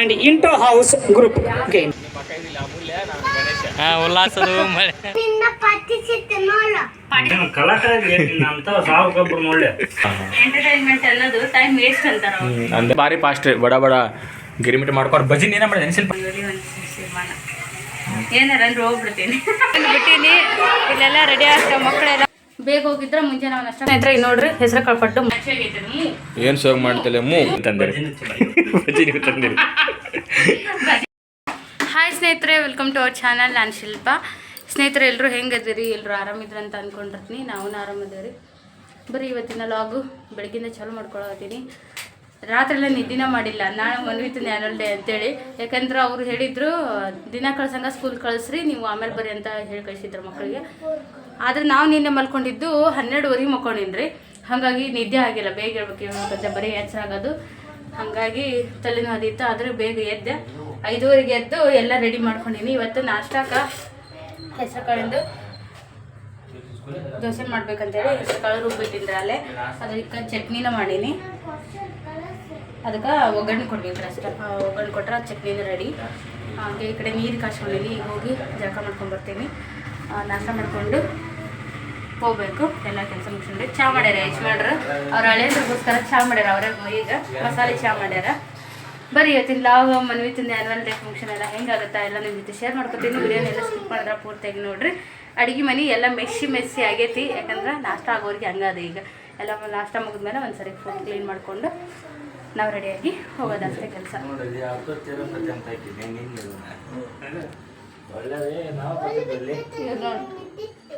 and inter house group game ಉಲ್ಲಾಸದು ಮಳೆ. ಅಂದ್ರೆ ಭಾರಿ ಫಾಸ್ಟ್ ಬಡ ಬಡ ಗಿರಿಮಿಟ್ ಮಾಡ್ಕೊಂಡು ಬಜಿ ಒಂದ್ ತೀರ್ಮಾನ ಏನಾರ ಅಂದ್ರೆ ಹೋಗ್ಬಿಡ್ತೀನಿ. ಬಿಟ್ಟಿನಿ ಇಲ್ಲೆಲ್ಲ ರೆಡಿ ಆಗ್ತಾವ ಮಕ್ಕಳೆಲ್ಲ. ಬೇಗ ಹೋಗಿದ್ರೆ ಮುಂಜಾನೆ ಅವನ ಅಷ್ಟೇ ಸ್ನೇಹಿತರೆ ನೋಡ್ರಿ ಹೆಸರು ಕಳ್ಪಟ್ಟು. ಏನು ಸರ್ವ್ ಮಾಡ್ತಲೇ ಮೂ? ತಂದಿರಿ. ಹಾಯ್ ಸ್ನೇಹಿತರೆ ವೆಲ್ಕಮ್ ಟು ಅವರ್ ಚಾನಲ್ ನಾನು ಶಿಲ್ಪ. ಸ್ನೇಹಿತರೆ ಎಲ್ಲರೂ ಹೆಂಗದಿರಿ ಎಲ್ಲರೂ ಆರಾಮಿದ್ರ ಅಂತ ಅಂದ್ಕೊಂಡಿರ್ತೀನಿ ನಾವು ಆರಾಮದೇವ್ರಿ ಬರೀ ಇವತ್ತಿನ ಲಾಗು ಬೆಳಗಿಂದ ಚಾಲು ಮಾಡ್ಕೊಳತ್ತೀನಿ ರಾತ್ರಿ ಎಲ್ಲ ನಿದ್ದಿನ ಮಾಡಿಲ್ಲ. ನಾಳೆ ಮನ್ವಿತು ನ್ಯಾನಲ್ ಡೇ ಅಂತೇಳಿ. ಯಾಕಂದ್ರೆ ಅವ್ರು ಹೇಳಿದ್ರು ದಿನ ಕಳ್ಸಂಗ ಸ್ಕೂಲ್ ಕಳಿಸ್ರಿ ನೀವು ಆಮೇಲೆ ಬರ್ರಿ ಅಂತ ಹೇಳಿ ಕಳಿಸಿದ್ರು ಮಕ್ಕಳಿಗೆ. ಆದರೆ ನಾವು ನಿನ್ನೆ ಮಲ್ಕೊಂಡಿದ್ದು ಹನ್ನೆರಡುವರೆಗೆ ಮಲ್ಕೊಂಡಿನ್ರಿ. ಹಾಗಾಗಿ ನಿದ್ದೆ ಆಗಿಲ್ಲ, ಬೇಗ ಹೇಳ್ಬೇಕು ಹೇಳ್ಬೇಕಂತ ಬರೀ ಹೆಚ್ಚಾಗೋದು ಹಾಗಾಗಿ ತಲೆನೋವು ಅದಿತ್ತು ಆದರೆ ಬೇಗ ಎದ್ದೆ. ಐದುವರೆಗೆ ಎದ್ದು ಎಲ್ಲ ರೆಡಿ ಮಾಡ್ಕೊಂಡಿನಿ. ಇವತ್ತು ನಾಷ್ಟಾಕ ಹೆಸರು ಕಾಳಿಂದು ದೋಸೆ ಮಾಡ್ಬೇಕಂತೇಳಿ ಹೆಸರು ಕಾಳು ರುಬ್ಬಿಟ್ಟಿದ್ರೆ ಅಲ್ಲೇ. ಅದಕ್ಕೆ ಚಟ್ನಿನ ಮಾಡೀನಿ. ಅದಕ್ಕೆ ಒಗ್ಗರಣೆ ಕೊಡ್ಬೇಕು ಅಷ್ಟೇ. ಒಗ್ಗರಣೆ ಕೊಟ್ರೆ ಚಟ್ನಿನ ರೆಡಿ ಹಾಗೆ ಈ ಕಡೆ ನೀರು ಕಾಸ್ಕೊಂಡಿನಿ. ಹೋಗಿ ಜಳಕ ಮಾಡ್ಕೊಂಡು ಬರ್ತೀನಿ. ನಾಷ್ಟ ಮಾಡಿಕೊಂಡು ಹೋಗ್ಬೇಕು. ಎಲ್ಲ ಕೆಲಸ ಮುಗಿಸ್ಕೊಂಡು ಚಾ ಮಾಡ್ಯಾರ ಯಜಮಾನ್ರು. ಅವ್ರ ಹಳೆಯದ್ರಿಗೋಸ್ಕರ ಚಾ ಮಾಡ್ಯಾರ ಅವರೇ. ಈಗ ಮಸಾಲೆ ಚಾ ಮಾಡ್ಯಾರ. ಬರೀ ಇವತ್ತಿನ ಲಾವ್ ಮನ್ವಿತಿಂದ ಆ್ಯನ್ವಲ್ ಡೇ ಫಂಕ್ಷನ್ ಎಲ್ಲ ಹೆಂಗಾಗುತ್ತಾ ಎಲ್ಲ ನಿಮ್ಮ ಜೊತೆ ಶೇರ್ ಮಾಡ್ಕೊತೀನಿ. ವಿಡಿಯೋನೆಲ್ಲ ಸ್ಕಿಪ್ ಮಾಡಿದ್ರೆ ಪೂರ್ತಿಯಾಗಿ ನೋಡ್ರಿ. ಅಡುಗೆ ಮನೆ ಎಲ್ಲ ಮೆಸ್ಸಿ ಮೆಸ್ಸಿ ಆಗೈತಿ. ಯಾಕಂದ್ರೆ ನಾಷ್ಟ ಆಗೋರಿಗೆ ಹಂಗಾದ ಈಗ. ಎಲ್ಲ ನಾಷ್ಟ ಮುಗಿದ್ಮೇಲೆ ಒಂದು ಸರಿ ಫುಲ್ ಕ್ಲೀನ್ ಮಾಡಿಕೊಂಡು ನಾವು ರೆಡಿಯಾಗಿ ಹೋಗೋದಷ್ಟೇ ಕೆಲಸ.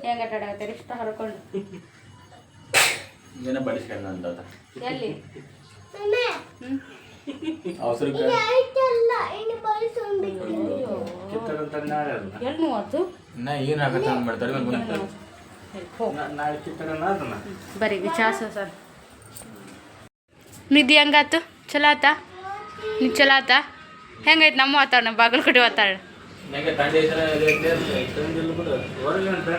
ಹೆಂಗೆ ಆಟ ಆಡಕತ್ತೀರಿ? ಇಷ್ಟ ಹರ್ಕೊಂಡು. ಎಲ್ಲಿ? ಏನು ಆಗತ್ತೆ ಮಾಡ್ತಾರೆ ನಾಳೆ ಅದನ್ನ ಬರೀ ವಿಚಾರ ಸರ್. ನಿಧಿ ಹಂಗಾತು ಚಲೋ ಆತ? ನೀ ಚಲೋ ಆತ? ಹೆಂಗೈತೆ ನಮ್ಮ ವಾತಾವರಣ? ಬಾಗಲಕೋಟೆ ವಾತಾವರಣ? ನಂಗೆ ತಂದೆ ತಂಡ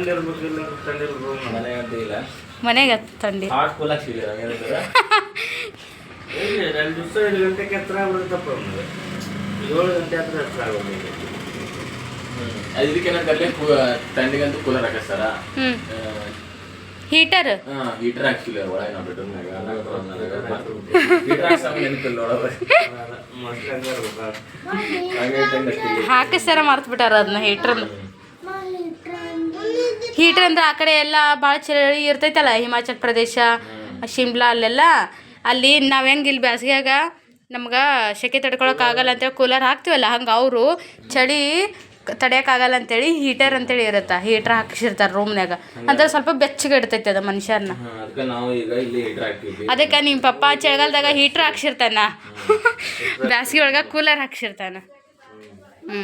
ಇರ್ಬೇಕಿಲ್ಲ ತಂಡ ಇರ್ಬೇಕು ಮನೆ ಅಂತ ಇಲ್ಲ ಮನೆಗೆ ತಂಡಿ ಹಾಟ್ ಫುಲ್ ಆಗಿ ಸಿಗಲಿಲ್ಲ ಎರಡು ದಿವಸ ಐದು ಗಂಟೆಗೆ ಹತ್ರ ಆಗ್ಬಿಡುತ್ತಪ್ಪ ನಮ್ಗೆ ಏಳು ಗಂಟೆ ಹತ್ರ ಹತ್ರ ಆಗೋದು ಅದಕ್ಕೆ ಇದಕ್ಕೇನಂತಲ್ಲಿ ತಂಡಿಗಂತೂ ಕೂಲರ್ ಹಾಕಿಸ್ತಾರ? ಹೀಟರ್? ಹೀಟರ್ ಸರ ಒಳಗೆ ನಾವು ಹಾಕಿಸ್ತಾರ ಮರ್ತು ಬಿಟ್ಟಾರ ಅದನ್ನ ಹೀಟರ್ ಹೀಟರ್ ಅಂದ್ರೆ. ಆ ಕಡೆ ಎಲ್ಲ ಭಾಳ ಚಳಿ ಇರ್ತೈತಲ್ಲ ಹಿಮಾಚಲ್ ಪ್ರದೇಶ ಶಿಮ್ಲಾ ಅಲ್ಲೆಲ್ಲ. ಅಲ್ಲಿ ನಾವು ಹೆಂಗೆ ಇಲ್ಲಿ ಬೇಸಿಗೆಯಾಗ ನಮ್ಗೆ ಸೆಕೆ ತಡ್ಕೊಳಕ್ಕಾಗಲ್ಲ ಅಂತೇಳಿ ಕೂಲರ್ ಹಾಕ್ತೀವಲ್ಲ ಹಂಗೆ ಅವರು ಚಳಿ ತಡೆಯೋಕ್ಕಾಗಲ್ಲ ಅಂತೇಳಿ ಹೀಟರ್ ಅಂತೇಳಿ ಇರುತ್ತೆ. ಹೀಟ್ರ್ ಹಾಕಿಸಿರ್ತಾರೆ ರೂಮ್ನಾಗ ಅಂದ್ರೆ ಸ್ವಲ್ಪ ಬೆಚ್ಚಗೆ ಇಡ್ತೈತೆ ಅದು ಮನುಷ್ಯರನ್ನ ಅದಕ್ಕೆ ನಾವು ಈಗ ಇಲ್ಲಿ ಹೀಟರ್ ಹಾಕ್ತಿದ್ವಿ. ಅದಕ್ಕೆ ನಿಮ್ಮ ಪಪ್ಪ ಚಳಿಗಾಲದಾಗ ಹೀಟ್ರ್ ಹಾಕ್ಸಿರ್ತಾನ. ಬ್ಯಾಸಿಗೆ ಒಳಗೆ ಕೂಲರ್ ಹಾಕ್ಸಿರ್ತಾನ. ಹ್ಞೂ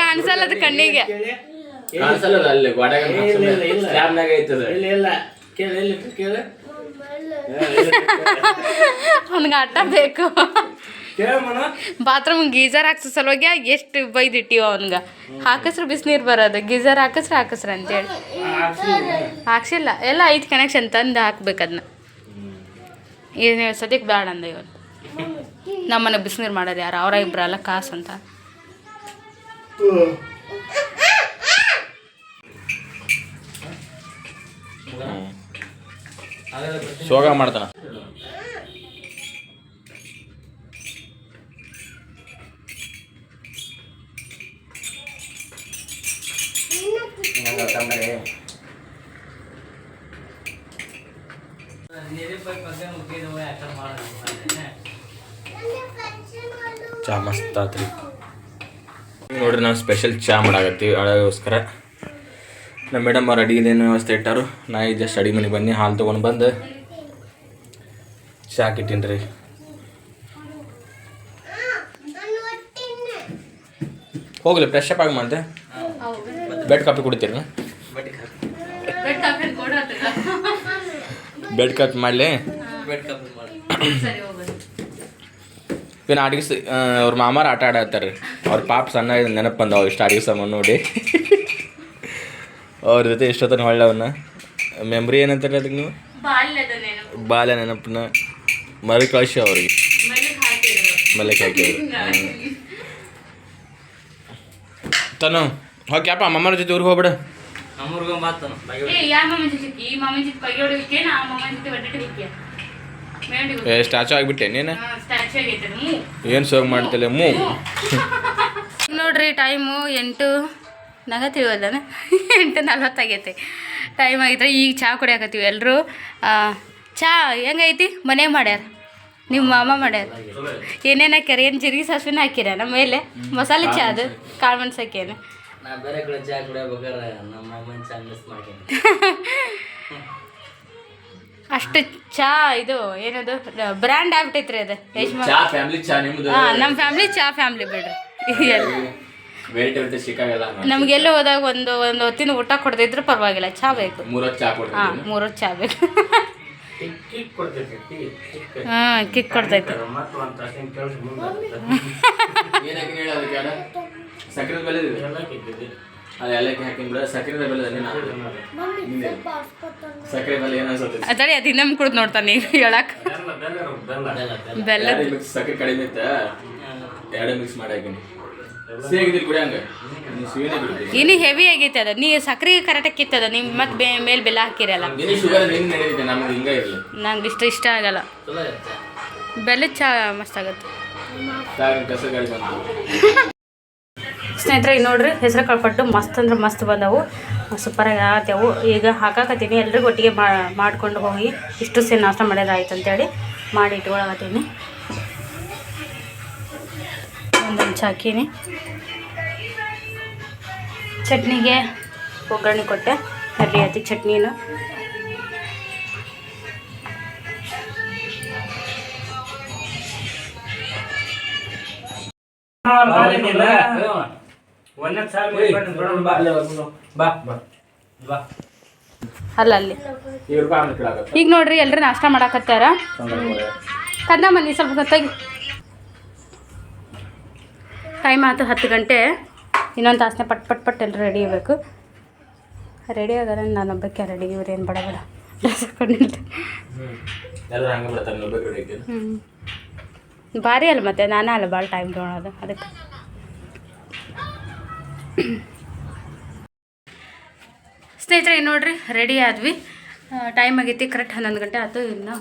ಕಾಣಿಸಲ್ಲ ಅದು ಕಣ್ಣಿಗೆ. ಅವನಿಗೆ ಅಲ್ಲಿ ಗೋಡೆಗ ಸ್ಲ್ಯಾಬ್ನಾಗ ಐತದ ಇಲ್ಲ ಇಲ್ಲ ಕೇಳಿ ಕೇಳಿ. ಅವ್ನಿಗೆ ಆಟ ಬೇಕು. ಬಾತ್ರೂಮ್ ಗೀಜರ್ ಹಾಕ್ಸೋ ಸಲುವಾಗಿ ಎಷ್ಟು ಬೈದಿಟ್ಟಿವ ಅವನ್ಗ. ಹಾಕಸ್ರು ಬಿಸಿನೀರು ಬರೋದು ಗೀಸರ್ ಹಾಕಸ್ರ ಅಂತ ಅಂತೇಳಿ. ಹಾಕ್ಸಿಲ್ಲ. ಎಲ್ಲ ಐದು ಕನೆಕ್ಷನ್ ತಂದು ಹಾಕ್ಬೇಕು ಅದನ್ನ ಏನು ಸದ್ಯಕ್ಕೆ ಬೇಡ ಅಂದ ಇವನು ನಮ್ಮನೆ ಬಿಸಿನೀರು ಮಾಡೋದು ಯಾರು? ಅವರ ಇಬ್ಬರಲ್ಲ ಕಾಸು ಅಂತ. ಸೋಗ ಮಾಡ್ತಾನ. ಚಾ ಮಸ್ತ್ ಆತ್ರಿ. ನೋಡ್ರಿ ನಾವು ಸ್ಪೆಷಲ್ ಚಾ ಮಾಡಾಕತ್ತೀವಿ. ಅದಕ್ಕೋಸ್ಕರ ನಮ್ಮ ಮೇಡಮ್ ಅವ್ರು ಅಡಿಗೆದೇನು ವ್ಯವಸ್ಥೆ ಇಟ್ಟಾರು. ನಾ ಈಗ ಜಸ್ಟ್ ಅಡಿಗೆ ಮನೆಗೆ ಬನ್ನಿ, ಹಾಲು ತೊಗೊಂಡು ಬಂದು ಚಾ ಇಟ್ಟೀನಿ ರೀ. ಹೋಗ್ಲಿ ಫ್ರೆಶ್ ಅಪ್ ಆಗಿ ಮಾಡ್ದೆ. ಬೆಡ್ ಕಾಫಿ ಕುಡಿತೀರಿ ಬೆಡ್ ಕಾಫಿ. ಮಾಡಲಿ? ಇನ್ನು ಅಡುಗೆ ಅವ್ರ ಮಾಮಾರ ಆಟ ಆಡತ್ತಾರೆ ಅವ್ರ ಪಾಪ ಸಣ್ಣ ಇದು ನೆನಪು ಬಂದವ ಇಷ್ಟು ಅಡುಗೆ ಸಾಮಾನು ನೋಡಿ. ಅವ್ರ ಜೊತೆ ಇಷ್ಟೊತ್ತನ ಹೊಳ್ಳವನ್ನ? ಮೆಮ್ರಿ ಏನಂತಾರೆ ಅದಕ್ಕೆ ನೀವು? ಬಾಲ್ಯ ನೆನಪನ್ನ ಮರು ಕಳಿಸಿ ಅವ್ರಿಗೆ. ಮರಿ ಹಾಕಿ ಹಾಕಿ ತನು ಅಪ್ಪ ಅಮ್ಮನ ಜೊತೆ ಊರಿಗೆ ಹೋಗ್ಬಿಡ. ನಮ್ಮೂರ್ಗ ಮಾತನು ಏ ಯಾವ ಮಾಮನ ಜೊತೆ ಈ ಮಾಮನ ಜೊತೆ ಕೈ ಹೊಡಿಲಿಕ್ಕೇನ ಆ ಮಾಮನ ಜೊತೆ ಒಡ್ಡಾಡಿಲಿಕ್ಕೆ ಮೇಂಡಿ ಏ ಸ್ಟ್ಯಾಚು ಆಗಿಬಿಟ್ಟೆ ನೀನು? ಸ್ಟ್ಯಾಚು ಆಗೈತೆ ಮೂ. ಏನು ಸೋಗ್ ಮಾಡ್ತಿಲ್ಲ ಮೂ? ನೋಡ್ರಿ ಟೈಮು ಎಂಟು ನಗ ತಿಳಿವಲ್ಲ ಎಂಟು ನಲ್ವತ್ತಾಗೈತೆ ಟೈಮ್ ಆಗಿದ್ರೆ ಈಗ ಚಹಾ ಕುಡಿಯಾಕತ್ತೀವಿ ಎಲ್ಲರೂ ಚಹಾ ಹೆಂಗೈತಿ? ಮನೆ ಮಾಡ್ಯಾರ? ನಿಮ್ಮ ಮಾಮ ಮಾಡ್ಯಾರ? ಏನೇನು ಹಾಕ್ಯಾರ? ಏನು ಜೀರಿಗೆ ಸಾಸಿವೆನ ಹಾಕಿರ ನಮ್ಮ ಮೇಲೆ? ಮಸಾಲೆ ಚಹಾ ಅದು ಕಾಳು ಮೆಣಸಕ್ಕೇನು ನಾ ಬೇರೆ ಕಡೆ ಚಾ ನಮ್ಮ ಅಮ್ಮನ ಚಾ ಮಿಸ್ ಮಾಡ್ಕೊಂಡು. ಅಷ್ಟು ಚಾ ಇದು ಏನದು ಬ್ರ್ಯಾಂಡ್ ಆಗ್ಬಿಟ್ಟೈತ್ರಿ ಅದು ಯಜಮಾನ್. ಚಾ ಫ್ಯಾಮಿಲಿ ಚಾ ನಿಮ್ದು. ಹಾಂ ನಮ್ಮ ಫ್ಯಾಮಿಲಿ ಚಾ ಫ್ಯಾಮಿಲಿ ಬಿಡ್ರಿ. ಎಲ್ಲ. ವೆರೈಟಿ ವೆರೈಟಿ ಸಿಕ್ಕಾಗೆಲ್ಲ ನಮಗೆಲ್ಲ ಹೋದಾಗ ಒಂದು ಒಂದು ಹೊತ್ತಿನ ಊಟ ಕೊಡದಿದ್ರು ಪರವಾಗಿಲ್ಲ ಚಾ ಬೇಕು. ಮೂರೊತ್ತು ಚಾ ಹಾಂ ಚಹಾ ಬೇಕು. ಹಾಂ ಕಿಕ್ ಕೊಡ್ತೈತೆ. ಸಕ್ಕರೆ ಬೆಲೆ ಇದೆ. ಅದು ಎಲ್ಲಕ್ಕೆ ಹಾಕಿನ ಬಿಡ. ಸಕ್ಕರೆ ಬೆಲೆ ಇದೆ ನಿಂದೆ ಸಕ್ಕರೆ ಬೆಲೆ. ಏನು ಅನ್ಸುತ್ತೆ? ಅದರಿ ಅದು ಇನ್ನೊಮ್ಮೆ ಕುಡ್ದು ನೋಡ್ತಾನೆ ಹೇಳಕ್. ಬೆಲ್ಲ ಬೆಲ್ಲ ಬೆಲ್ಲ. ಬೆಲ್ಲ ಮಿಕ್ಸ್ ಸಕ್ಕರೆ ಕಡಿಮೆ ಇತ್ತ? ಎರಡು ಮಿಕ್ಸ್ ಮಾಡಿ ಹಾಕಿನಿ. ಕುಡಿ ಹಂಗೆ. ನೀವು ಇನ್ನು ಹೆವಿ ಆಗೈತೆ ಅದ. ನೀ ಸಕ್ರೆ ಕರೆಕ್ಟಾಗಿ ಕಿತ್ತದ. ನಿಮ್ ಮತ್ತೆ ಮೇಲ್ ಮೇಲೆ ಬೆಲ್ಲ ಹಾಕಿರಲ್ಲ. ನಿನ್ನ ಶುಗರ್ ನಿನ್ನ ನಡೆಯುತ್ತೆ ನಮಗೆ ಹಿಂಗೆ ಇರಲಿ. ನಂಗೆ ಇಷ್ಟ ಇಷ್ಟ ಆಗಲ್ಲ. ಬೆಲ್ಲ ಚಾ ಮಸ್ತ್ ಆಗುತ್ತೆ. ಸ್ನೇಹಿತರೆ ನೋಡ್ರಿ, ಹೆಸರು ಕಳ್ಪಟ್ಟು, ಮಸ್ತ್ ಅಂದ್ರೆ ಮಸ್ತ್ ಬಂದವು. ಸೂಪರಾಗಿ ಆತವು ಈಗ ಹಾಕಾಕತ್ತೀನಿ, ಎಲ್ರಿಗೂ ಒಟ್ಟಿಗೆ ಮಾಡ್ಕೊಂಡು ಹೋಗಿ, ಇಷ್ಟು ಸೇ ನಾಷ್ಟ ಮಾಡೋದಾಯ್ತು ಅಂತೇಳಿ ಮಾಡಿ ಇಟ್ಕೊಳಕತ್ತೀನಿ. ಒಂದು ಹಂಚ ಹಾಕೀನಿ. ಚಟ್ನಿಗೆ ಒಗ್ಗರಣೆ ಕೊಟ್ಟೆ. ರೆಡಿ ಆಯ್ತು ಚಟ್ನಿನು. ಒಂದೊಂದು ಸಾಲ ಬಾ. ಬಾ. ಬಾ. ಅಲ್ಲ ಅಲ್ಲಿ. ಇವ್ರು ಆಮೇಲೆ ಕೇಳಾಕತ್ತ ಈಗ ನೋಡ್ರಿ ಎಲ್ರು ನಾಷ್ಟ ಮಾಡಾಕತ್ತಾರ? ಕದ್ದ ಮನಿ ಸ್ವಲ್ಪ ಹೊತ್ತಾಗಿ. ಟೈಮ್ ಆಯ್ತು ಹತ್ತು ಗಂಟೆ. ಇನ್ನೊಂದು ತಾಸನೆ ಪಟ್ ಪಟ್ ಪಟ್ ಎಲ್ಲ ರೆಡಿ ಆಗಬೇಕು. ರೆಡಿ ಆಗಾರ ನಾನು ಒಬ್ಬಕ್ಕೆ ರೆಡಿ ಇವ್ರು ಏನು ಬಡ ಬಡ. ಡ್ರೆಸ್ ಹಾಕೊಂಡಿಲ್ಲ ಎಲ್ಲರೂ ಹಂಗೆ ಬಿಡ್ತಾರೆ ನೀವು ಬೇಕು ಹ್ಞೂ ಭಾರಿ ಅಲ್ಲ ಮತ್ತೆ ನಾನೇ ಅಲ್ಲ ಭಾಳ ಟೈಮ್ ತೊಗೊಳೋದು ಅದಕ್ಕೆ. ಸ್ನೇಹಿತರೆ ನೋಡಿರಿ ರೆಡಿ ಆದ್ವಿ. ಟೈಮ್ ಆಗೈತಿ ಕರೆಕ್ಟ್ ಹನ್ನೊಂದು ಗಂಟೆ ಆಯ್ತು. ಇನ್ನು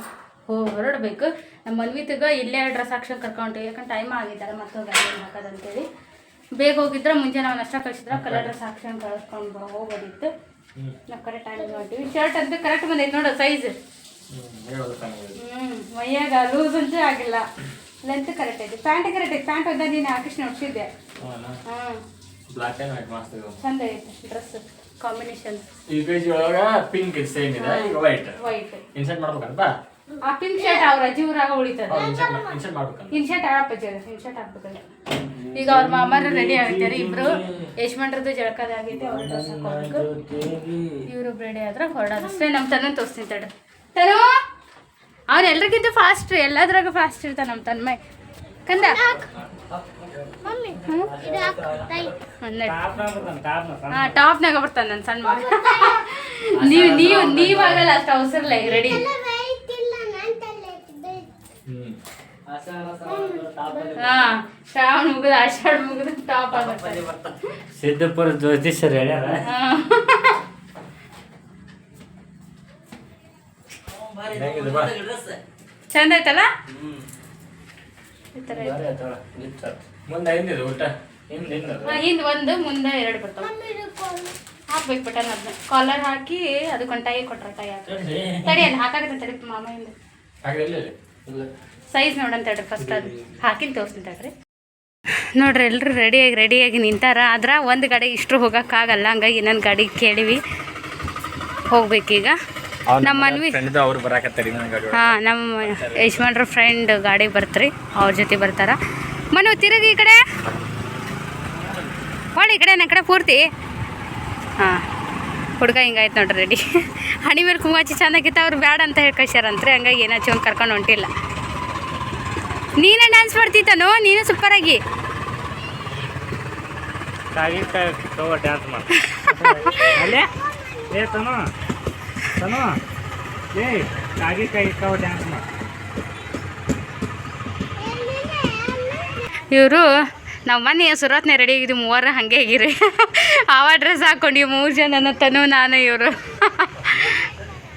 ಹೋ ಹೊರಡಬೇಕು. ನಮ್ಮ ಮನ್ವಿತಿಗೆ ಇಲ್ಲೇ ಡ್ರೆಸ್ ಹಾಕ್ಸೋಕೆ ಕರ್ಕೊಂಡು ಯಾಕಂದ್ರೆ ಟೈಮ್ ಆಗಿದ್ದಲ್ಲ ಮತ್ತೆ ಗಾಡಿ ಹಾಕೋದಂತೇಳಿ. ಬೇಗ ಹೋಗಿದ್ರೆ ಮುಂಜಾನೆ ನಾವು ನಷ್ಟ ಕಳಿಸಿದ್ರೆ ಕಲರ್ ಡ್ರೆಸ್ ಹಾಕ್ಸ್ಕೊಂಡು ಕಳ್ಸ್ಕೊಂಡು ಹೋಗೋದಿತ್ತು. ನಾವು ಕರೆಕ್ಟ್ ಟೈಮ್ ನೋಡ್ತೀವಿ ಶರ್ಟ್ ಅಂತ ಕರೆಕ್ಟ್ ಬಂದೈತೆ ನೋಡು ಸೈಜ್ ಹ್ಞೂ ಮೈಯಾಗ ಲೂಸ್ ಅಂತೂ ಆಗಿಲ್ಲ. ಲೆಂತ್ ಕರೆಕ್ಟ್ ಐತಿ. ಪ್ಯಾಂಟ್ ಕರೆಕ್ಟ್ ಐತಿ. ಪ್ಯಾಂಟ್ ಒಂದ ನೀನು ಹಾಕಿಸ್ ನೋಡ್ಸಿದ್ದೆ. ಹ್ಞೂ ಬ್ಲಾಕ್ ಅಂಡ್ ವೈಟ್ ಮಸ್ತ್ ಇದೆ ಚಂದ ಐತಿ ಡ್ರೆಸ್ ಕಾಂಬಿನೇಷನ್ ಈ ಪೇಜ್ ಒಳಗ ಪಿಂಕ್ ಇದು ಸೇಮ್ ಇದೆ ಈಗ ವೈಟ್ ವೈಟ್ ಇನ್ಸರ್ಟ್ ಮಾಡ್ಬೇಕಂತ? ಆ ಪಿಂಕ್ ಶರ್ಟ್ ಅವ್ರ ಜೀವರಾಗ ಉಳಿತದೆ. ಇನ್ಸರ್ಟ್ ಇನ್ಸರ್ಟ್ ಮಾಡ್ಬೇಕಂತ. ಇನ್ಸರ್ಟ್ ಹಾಕ್ಬೇಕಿದೆ ಇನ್ಶರ್ಟ್ ಹಾಕ್ಬೇಕಲ್ಲ ಈಗ ಅವ್ರ ಮಾಮಾರು ರೆಡಿ ಆಗ್ತಾರೆ ಇಬ್ರು. ಯಜಮಾನ್ರದ್ದು ಜಳಕದಾಗೈತೆ ಅವ್ರ ಡ್ರೆಸ್ ಹಾಕೋಬೇಕು ಇವರು ರೆಡಿ ಆದ್ರೆ ಹೊರಡೋದಷ್ಟೇ ನಮ್ಮ ತನ್ನ ತೋರಿಸ್ತೀನಿ ತಡ ತನು ಅವ್ನು ಎಲ್ರಿಗಿಂತ ಫಾಸ್ಟ್ ಎಲ್ಲದ್ರಾಗ ಫಾಸ್ಟ್ ಇರ್ತಾನೆ ನಮ್ಮ ತನ್ಮೈ ಕಂದ? ಟಾಪ್ನಾಗ ಬರ್ತಾನೆ ನನ್ನ ಸಣ್ಣ ಮಗ. ನೀವು ನೀವು ನೀವಾಗಲ್ಲ ಆಗಲ್ಲ ಅಷ್ಟು ಅವಸರಲ್ಲ ರೆಡಿ ಇಲ್ಲ ಇಟ್ಟಿದ್ದೆ. ಹಾಂ ಶ್ರಾವಣ ಮುಗಿದ ಆಷಾಢ ಮುಗಿದ ಟಾಪ್ ಸಿದ್ದಪುರ ಜ್ಯೋತಿಷರು ಹೇಳ್ಯಾರ. ಹಾಂ. ಚಂದ ಐತಲ್ಲ ಈ ಥರ ಐತೆ. ಮುಂದೆ ಹಿಂದಿದೆ ಊಟ? ಹಿಂದೆ ಹಿಂದೆ ಹಿಂದೆ ಒಂದು ಮುಂದೆ ಎರಡು ಬರ್ತಾವ. ಹಾಕ್ಬೇಕು ಬಟನ್ ಅದನ್ನ ಕಾಲರ್ ಹಾಕಿ ಅದಕ್ಕೊಂದು ಟೈ ಕೊಟ್ರ ಟೈ ಸರಿ ತಡಿ. ಅಲ್ಲಿ ಹಾಕಾಕತ್ತೆ ತಡಿ ಮಾಮ ಹಿಂದೆ. ಸೈಜ್ ನೋಡಂತ ಹೇಳ್ರಿ ಫಸ್ಟ್ ಅದು. ಹಾಕಿನ ತೋರಿಸ್ತೀನಿ ತಡ್ರಿ. ನೋಡ್ರಿ ಎಲ್ಲರೂ ರೆಡಿಯಾಗಿ ರೆಡಿಯಾಗಿ ನಿಂತಾರ. ಆದ್ರೆ ಒಂದು ಗಾಡಿ ಇಷ್ಟು ಹೋಗೋಕ್ಕಾಗಲ್ಲ. ಹಂಗಾಗಿ ಇನ್ನೊಂದು ಗಾಡಿ ಕೇಳಿವಿ. ಹೋಗ್ಬೇಕೀಗ. ನಮ್ಮ ಮನ್ವಿ ಫ್ರೆಂಡ್ ಅವ್ರು ಬರಾಕತ್ತಾರೆ. ನನ್ನ ಗಾಡಿ ಹಾಂ ನಮ್ಮ ಯಜಮಾನ್ರ ಫ್ರೆಂಡ್ ಗಾಡಿ ಬರ್ತ್ರಿ. ಅವ್ರ ಜೊತೆ ಬರ್ತಾರ. ಮನು, ತಿರುಗಿ ಈ ಕಡೆ. ಹೊಳಿ ಈ ಕಡೆ, ನನ್ನ ಕಡೆ ಪೂರ್ತಿ. ಹಾಂ, ಹುಡುಗ ಹಿಂಗಾಯ್ತು ನೋಡ್ರಿ ರೆಡಿ ಹಣಿ ಮೇಲೆ ಕುಂಗಾಚಿ ಚಂದಾಗಿತ್ತು ಅವ್ರು ಬೇಡ ಅಂತ ಹೇಳಿ ಅಂತ ಹಂಗಾಗಿ ಏನಾಚಿ ಒಂದು ಕರ್ಕೊಂಡು ಹೊಂಟಿಲ್ಲ. ನೀನೇ ಡ್ಯಾನ್ಸ್ ಮಾಡ್ತಿದ್ದನು? ನೀನು ಸೂಪರಾಗಿ ಡ್ಯಾನ್ಸ್ ಮಾಡಿ ಅಲ್ಲೇ ಏ ತನು ತನು ಏ ಕಾಗಿ ಕೈ ಕವ ಡ್ಯಾನ್ಸ್ ಮಾಡಿ ಎಲ್ಲಿದೆ? ಇವರು, ನಾವು ಮನೆ ಸುರತ್ನೆ ರೆಡಿ ಆಗಿದ್ದೀವಿ ಮೂವರು ಹಾಗೆ ಆಗಿರಿ. ಆವ ಡ್ರೆಸ್ ಹಾಕ್ಕೊಂಡು ಮೂರು ಜನ ತನು ನಾನು ಇವರು ಇದೇ ಮಾಡೋಕೆ ಬೇರೆ ಬಟ್ಟೆ ಇರಲ್ಲ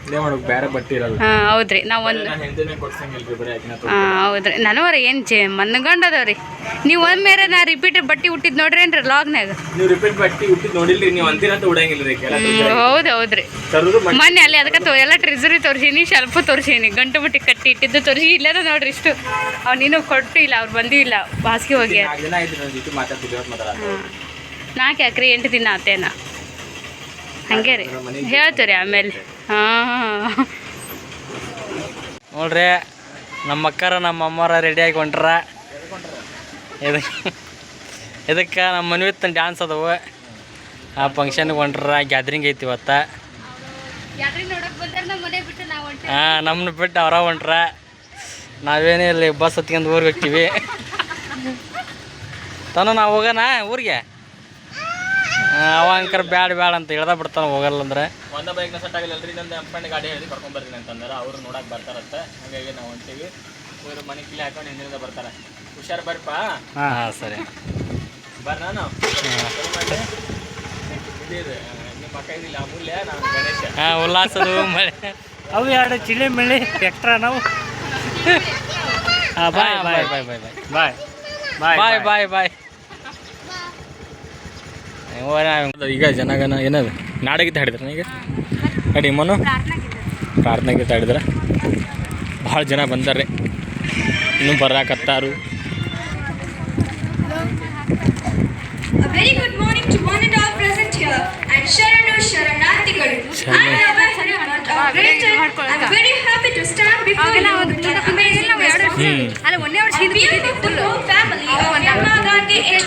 ಹಾಂ ಹೌದ್ರಿ. ನಾವು ಒಂದು ಹಾಂ ಹೌದ್ರಿ. ನನವರ ಏನು ಚೇ ಮನ್ಗಂಡದವ್ರಿ. ನೀವು ಒಂದು ಮೇರೆ ನಾ ರಿಪೀಟ್ ಬಟ್ಟೆ ಹುಟ್ಟಿದ್ ನೋಡ್ರಿ ಏನ್ರಿ ಲಾಗ್ನಾಗ ಹೌದು ಹೌದ್ರಿ. ಮೊನ್ನೆ ಅಲ್ಲಿ ಅದಕ್ಕೆ ತೋ ಎಲ್ಲ ಟ್ರಿಸರಿ ತೋರಿಸೀನಿ ಶೆಲ್ಫು ತೋರಿಸೀನಿ ಗಂಟು ಬುಟ್ಟಿ ಕಟ್ಟಿ ಇಟ್ಟಿದ್ದು ತೋರಿಸಿ ಇಲ್ಲದ ನೋಡ್ರಿ ಇಷ್ಟು. ಅವ್ನು ನೀನು ಕೊಟ್ಟು ಇಲ್ಲ ಅವ್ರು ಬಂದಿಲ್ಲ ಇಲ್ಲ ಬಾಸ್ಗೆ ಹೋಗಿ. ನಾಲ್ಕು ಯಾಕ್ರಿ ನಾಲ್ಕು ಎಕರೆ ಎಂಟು ದಿನ ಆತೇನ? ಹಂಗೆ ರೀ. ಹೇಳ್ತೀರಿ ಆಮೇಲೆ. ಹಾಂ. ನೋಡ್ರಿ ನಮ್ಮ ಅಕ್ಕರ ನಮ್ಮ ಅಮ್ಮರ ರೆಡಿಯಾಗಿ ಹೊಂಟ್ರ. ಇದಕ್ಕೆ ಇದಕ್ಕೆ ನಮ್ಮ ಮನೆ ಡ್ಯಾನ್ಸ್ ಅದಾವು. ಆ ಫಂಕ್ಷನ್ಗೆ ಹೊಂಟ್ರ ಗ್ಯಾದ್ರಿಂಗ್ ಐತಿ ಇವತ್ತು. ಹಾಂ ನಮ್ಮನ್ನ ಬಿಟ್ಟು ಅವರ ಹೊಂಟ್ರ. ನಾವೇನೇ ಇಲ್ಲಿ ಬಸ್ ಹತ್ಕೊಂಡು ಊರಿಗೆ ಹೋಗ್ತೀವಿ. ತಾನು ನಾವು ಹೋಗೋಣ ಊರಿಗೆ? ಅವ ಅಂಕರ್ ಬ್ಯಾಡ ಬ್ಯಾಡ ಅಂತ ಹೇಳ್ದ ಬಿಡ್ತಾನೆ ಹೋಗಲ್ಲ ಅಂದ್ರೆ. ಒಂದ ಬೈಕ್ ಸೆಟ್ ಆಗಿಲ್ಲಲ್ರಿ ನಂದು ಅಪ್ಪಣ್ಣ ಗಾಡಿ ಹೇಳಿ ಕರ್ಕೊಂಡ್ ಬರ್ತೀನಿ ಅಂತಂದ್ರೆ. ಅವ್ರು ನೋಡಕ್ ಬರ್ತಾರಂತೆ. ಹಾಗಾಗಿ ನಾವು ಹೊಂಟೀವಿ ಇವ್ರು ಮನೆ ಕಿಲಿ ಹಾಕೊಂಡು ಹಿಂದಿನಿಂದ ಬರ್ತಾರೆ. ಹುಷಾರ್ ಬರ್ಪಾ? ಹಾಂ ಹಾಂ ಸರಿ. ಬರ್ ನಾನು ನಿಮ್ಮ ಅಕ್ಕ ಇದಿಲ್ಲ ಅಮೂಲ್ಯ ನಾನು ಗಣೇಶ. ಹಾಂ ಉಲ್ಲಾಸದು ಮಳೆ. ಅವು ಎರಡು ಚಿಳಿ ಮಿಳಿ ಎಕ್ಸ್ಟ್ರಾ ನಾವು. ಹಾಂ ಬಾಯ್ ಬಾಯ್ ಬಾಯ್. ಬಾಯ್ ಬಾಯ್ ಬಾಯ್ ಬಾಯ್. ಬಾಯ್ ಬಾಯ್. ಈಗ ಜನಗನ ಏನದು? ನಾಡಗೀತ ಹಾಡಿದ್ರ ಈಗ? ನಡಿ ಮನು. ಪ್ರಾರ್ಥನಾ ಗೀತ ಹಾಡಿದ್ರ? ಭಾಳ ಜನ ಬಂದಾರೆ ಇನ್ನೂ ಬರಾಕತ್ತಾರು A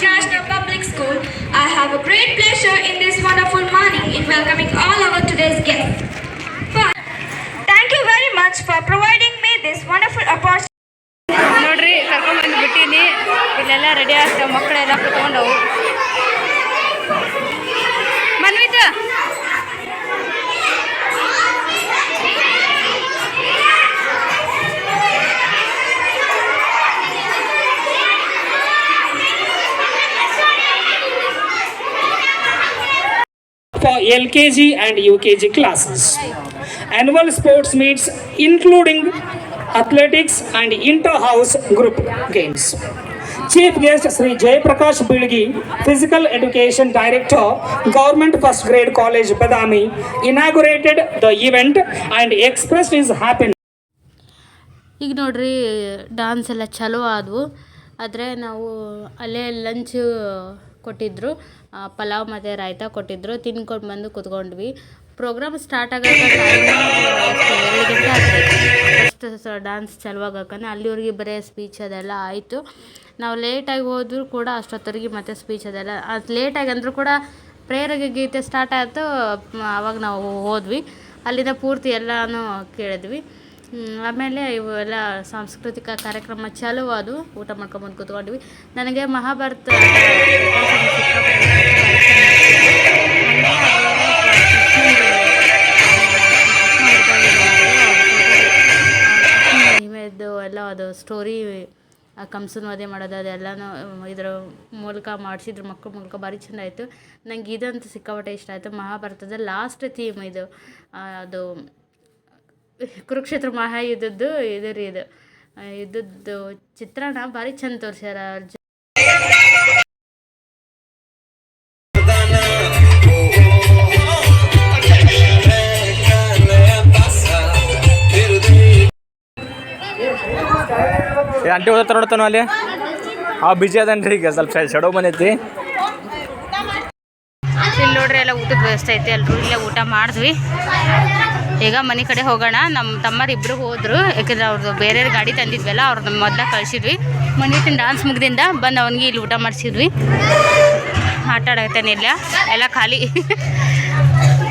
welcoming all our today's guests. Thank you very much for providing me this wonderful opportunity. LKG and UKG classes. Annual sports meets including athletics and inter-house group games. Chief guest Shri Jayaprakash Bilgi physical education director government first grade college Badami inaugurated the event and express is happy ಈಗ ನೋಡ್ರಿ dance ಎಲ್ಲ ಚಲೋ ಆದವು ಆದರೆ ನಾವು ಅಲ್ಲೇ lunch ಕೊಟ್ಟಿದ್ದರು ಪಲಾವ್ ಮತ್ತು ರಾಯ್ತ ಕೊಟ್ಟಿದ್ದರು ತಿನ್ಕೊಂಡು ಬಂದು ಕುತ್ಕೊಂಡ್ವಿ. ಪ್ರೋಗ್ರಾಮ್ ಸ್ಟಾರ್ಟ್ ಆಗೋಕೆ ಫಸ್ಟ್ ಡಾನ್ಸ್ ಚಲೋ ಆಗಕ್ಕನ ಅಲ್ಲಿವರೆಗೆ ಬರೀ ಸ್ಪೀಚ್ ಅದೆಲ್ಲ ಆಯಿತು. ನಾವು ಲೇಟಾಗಿ ಹೋದರೂ ಕೂಡ ಅಷ್ಟೊತ್ತರಿಗೆ ಮತ್ತೆ ಸ್ಪೀಚ್ ಅದೆಲ್ಲ ಅದು ಲೇಟಾಗಿ ಅಂದರೂ ಕೂಡ ಪ್ರೇರಕ ಗೀತೆ ಸ್ಟಾರ್ಟ್ ಆಯಿತು ಆವಾಗ ನಾವು ಹೋದ್ವಿ. ಅಲ್ಲಿಂದ ಪೂರ್ತಿ ಎಲ್ಲನೂ ಕೇಳಿದ್ವಿ. ಆಮೇಲೆ ಇವೆಲ್ಲ ಸಾಂಸ್ಕೃತಿಕ ಕಾರ್ಯಕ್ರಮ ಚಾಲೂ ಊಟ ಮಾಡ್ಕೊಂಬಂದು ಕೂತ್ಕೊಂಡ್ವಿ. ನನಗೆ ಮಹಾಭಾರತ ಅದು ಸ್ಟೋರಿ ಕಂಸನ ವಧೆ ಮಾಡೋದು, ಅದೆಲ್ಲನೂ ಇದ್ರ ಮೂಲಕ ಮಾಡಿಸಿದ್ರು ಮಕ್ಕಳ ಮೂಲಕ ಭಾರಿ ಚೆಂದ ಆಯಿತು. ನಂಗೆ ಇದಂತೂ ಸಿಕ್ಕಾಪಟ್ಟೆ ಇಷ್ಟ ಆಯಿತು. ಮಹಾಭಾರತದ ಲಾಸ್ಟ್ ಥೀಮ್ ಇದು. ಅದು ಕುರುಕ್ಷೇತ್ರ ಮಹಾಯುದ್ಧದ್ದು, ಇದು ರೀ ಇದು. ಯುದ್ಧದ್ದು ಚಿತ್ರಣ ಭಾರಿ ಚಂದ ತೋರ್ಸ್ಯಾರ ಆಂಟಿ ಓದತ್ತಾರ ನೋಡ್ತಾನ ಅಲ್ಲಿ? ಹಾ ಬಿಜಿ ಅದನ್ರಿ ಈಗ ಸ್ವಲ್ಪ ಶಡೋ ಬಂದೈತಿ ಇಲ್ಲಿ ನೋಡ್ರಿ ಎಲ್ಲ ಊಟದ ವ್ಯವಸ್ಥೆ ಐತಿ ಎಲ್ಲರೂ ಇಲ್ಲೇ ಊಟ ಮಾಡಿದ್ವಿ. ಈಗ ಮನೆ ಕಡೆ ಹೋಗೋಣ ನಮ್ಮ ತಮ್ಮರು ಇಬ್ಬರು ಹೋದ್ರು ಯಾಕಂದ್ರೆ ಅವ್ರದ್ದು ಬೇರೆ ಗಾಡಿ ತಂದಿದ್ವಲ್ಲ ಅವ್ರದ್ದು ಮೊದಲ ಕಳಿಸಿದ್ವಿ. ಮನೆ ಡಾನ್ಸ್ ಮುಗ್ದಿಂದ ಬಂದು ಅವನಿಗೆ ಇಲ್ಲಿ ಊಟ ಮಾಡಿಸಿದ್ವಿ. ಆಟ ಆಡತ್ತೇನೆ ಇಲ್ಲ ಎಲ್ಲ ಖಾಲಿ.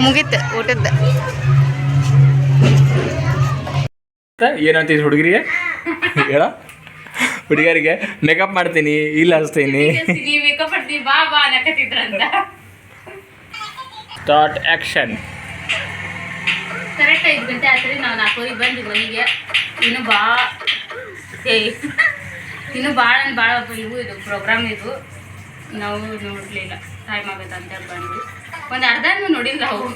ಮುಗೀತು ಊಟದ್ದು ಏನಂತ ಹುಡುಗರಿಗೆ? ಹೇಳ? ಹುಡುಗರಿಗೆ ಮೇಕಪ್ ಮಾಡ್ತೀನಿ ಇಲ್ಲ ಹಚ್ತೀನಿ ಬಾ ಬಾ ಅನ್ನಕತ್ತಿದ್ರಂತ ಸ್ಟಾರ್ಟ್ ಆ್ಯಕ್ಷನ್ ಕರೆಕ್ಟ್ ಐದು ಗಂಟೆ ಆತ್ರಿ ನಾವು ನಾಲ್ಕೂವರೆಗೆ ಬಂದ್ವಿ ಮನೆಗೆ. ಇನ್ನು ಬಾ. ಇನ್ನು ಭಾಳ ಭಾಳ ಇವು ಇದು ಪ್ರೋಗ್ರಾಮ್ ಇದು ನಾವು ನೋಡಲಿಲ್ಲ ಟೈಮ್ ಆಗುತ್ತೆ ಅಂತ ಬಂದ್ವಿ. ಒಂದು ಅರ್ಧ ನೋಡಿಲ್ಲ ನಾವು